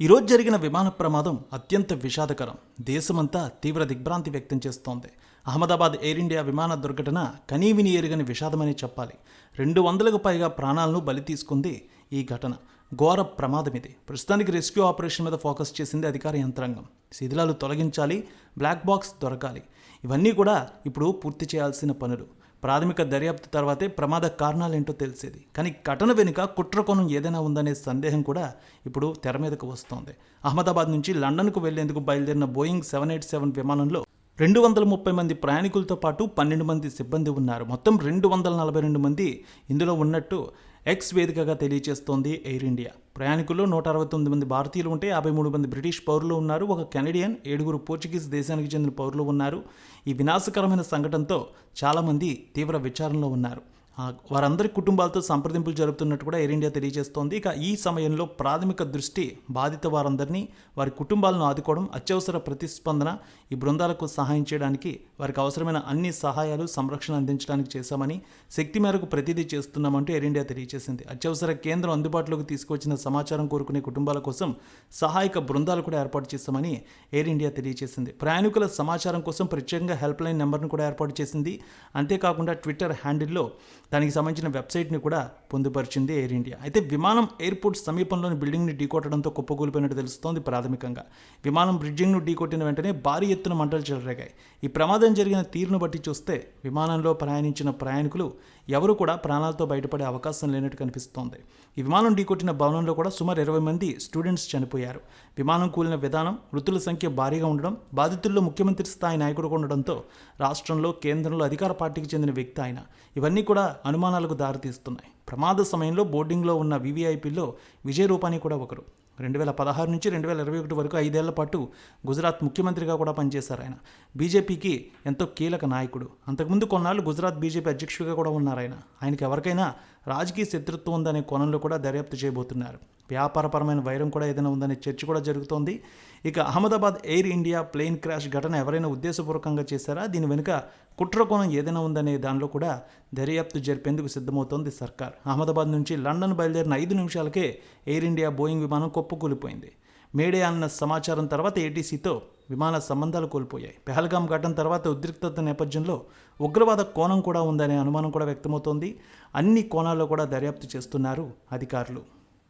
ఈరోజు జరిగిన విమాన ప్రమాదం అత్యంత విషాదకరం. దేశమంతా తీవ్ర దిగ్భ్రాంతి వ్యక్తం చేస్తోంది. అహ్మదాబాద్ ఎయిర్ ఇండియా విమాన దుర్ఘటన కనీవిని ఎరుగని విషాదమని చెప్పాలి. రెండు వందలకు పైగా ప్రాణాలను బలి తీసుకుంది ఈ ఘటన. ఘోర ప్రమాదం ఇది. ప్రస్తుతానికి రెస్క్యూ ఆపరేషన్ మీద ఫోకస్ చేసింది అధికార యంత్రాంగం. శిథిలాలు తొలగించాలి బ్లాక్ బాక్స్ దొరకాలి. ఇవన్నీ కూడా ఇప్పుడు పూర్తి చేయాల్సిన పనులు. ప్రాథమిక దర్యాప్తు తర్వాతే ప్రమాద కారణాలేంటో తెలిసేది. కానీ ఘటన వెనుక కుట్రకోణం ఏదైనా ఉందనే సందేహం కూడా ఇప్పుడు తెర మీదకు వస్తోంది. అహ్మదాబాద్ నుంచి లండన్కు వెళ్ళేందుకు బయలుదేరిన బోయింగ్ సెవెన్ ఎయిట్ సెవెన్ విమానంలో రెండు వందల ముప్పై మంది ప్రయాణికులతో పాటు పన్నెండు మంది సిబ్బంది ఉన్నారు. మొత్తం రెండు వందల నలభై రెండు మంది ఇందులో ఉన్నట్టు ఎక్స్ వేదికగా తెలియజేస్తోంది ఎయిర్ ఇండియా. ప్రయాణికుల్లో నూట అరవై తొమ్మిది మంది భారతీయులు ఉంటే యాభై మూడు మంది బ్రిటిష్ పౌరులు ఉన్నారు. ఒక కెనడియన్ ఏడుగురు పోర్చుగీస్ దేశానికి చెందిన పౌరులు ఉన్నారు. ఈ వినాశకరమైన సంఘటనతో చాలామంది తీవ్ర విచారణలో ఉన్నారు. వారందరి కుటుంబాలతో సంప్రదింపులు జరుపుతున్నట్టు కూడా ఎయిర్ ఇండియా తెలియజేస్తోంది. ఇక ఈ సమయంలో ప్రాథమిక దృష్టి బాధిత వారందరినీ వారి కుటుంబాలను ఆదుకోవడం అత్యవసర ప్రతిస్పందన ఈ బృందాలకు సహాయం చేయడానికి వారికి అవసరమైన అన్ని సహాయాలు సంరక్షణ అందించడానికి చేశామని శక్తి మేరకు ప్రతిదీ చేస్తున్నామంటూ ఎయిర్ ఇండియా తెలియజేసింది. అత్యవసర కేంద్రం అందుబాటులోకి తీసుకొచ్చిన సమాచారం కోరుకునే కుటుంబాల కోసం సహాయక బృందాలు కూడా ఏర్పాటు చేశామని ఎయిర్ ఇండియా తెలియజేసింది. ప్రయాణికుల సమాచారం కోసం ప్రత్యేకంగా హెల్ప్ లైన్ నెంబర్ను కూడా ఏర్పాటు చేసింది. అంతేకాకుండా ట్విట్టర్ హ్యాండిల్లో దానికి సంబంధించిన వెబ్సైట్ని కూడా పొందుపరిచింది ఎయిర్ ఇండియా అయితే విమానం ఎయిర్పోర్ట్ సమీపంలోని బిల్డింగ్ని ఢీకొట్టడంతో కుప్పకూలిపోయినట్టు తెలుస్తోంది ప్రాథమికంగా. విమానం బ్రిడ్జింగ్ను ఢీకొట్టిన వెంటనే భారీ ఎత్తున మంటలు చెలరేగాయి. ఈ ప్రమాదం జరిగిన తీరును బట్టి చూస్తే విమానంలో ప్రయాణించిన ప్రయాణికులు ఎవరు కూడా ప్రాణాలతో బయటపడే అవకాశం లేనట్టు కనిపిస్తోంది. ఈ విమానం ఢీకొట్టిన భవనంలో కూడా సుమారు ఇరవై మంది స్టూడెంట్స్ చనిపోయారు. విమానం కూలిన విధానం మృతుల సంఖ్య భారీగా ఉండడం బాధితుల్లో ముఖ్యమంత్రి స్థాయి నాయకుడు ఉండడంతో రాష్ట్రంలో కేంద్రంలో అధికార పార్టీకి చెందిన వ్యక్తి ఆయన. ఇవన్నీ కూడా అనుమానాలకు దారితీస్తున్నాయి. ప్రమాద సమయంలో బోర్డింగ్లో ఉన్న వివిఐపీలో విజయ్ రూపాని కూడా ఒకరు. రెండు వేల పదహారు నుంచి రెండు వేల ఇరవై ఒకటి వరకు ఐదేళ్ళ పాటు గుజరాత్ ముఖ్యమంత్రిగా కూడా పనిచేశారు ఆయన. బీజేపీకి ఎంతో కీలక నాయకుడు. అంతకుముందు కొన్నాళ్ళు గుజరాత్ బీజేపీ అధ్యక్షుడిగా కూడా ఉన్నారు ఆయన. ఆయనకి ఎవరికైనా రాజకీయ శత్రుత్వం ఉందనే కోణంలో కూడా దర్యాప్తు చేయబోతున్నారు. వ్యాపారపరమైన వైరం కూడా ఏదైనా ఉందనే చర్చ కూడా జరుగుతోంది. ఇక Ahmedabad air India plane crash ఘటన ఎవరైనా ఉద్దేశపూర్వకంగా చేశారా? దీని వెనుక కుట్రకోణం ఏదైనా ఉందనే దానిలో కూడా దర్యాప్తు జరిపేందుకు సిద్ధమవుతోంది సర్కార్. అహ్మదాబాద్ నుంచి లండన్ బయలుదేరిన ఐదు నిమిషాలకే ఎయిర్ ఇండియా బోయింగ్ విమానం కొప్పుకూలిపోయింది. మేడే అన్న సమాచారం తర్వాత ఏటీసీతో విమాన సంబంధాలు కోల్పోయాయి. పెహల్గాం ఘటన తర్వాత ఉద్రిక్తత నేపథ్యంలో ఉగ్రవాద కోణం కూడా ఉందనే అనుమానం కూడా వ్యక్తమవుతోంది. అన్ని కోణాల్లో కూడా దర్యాప్తు చేస్తున్నారు అధికారులు.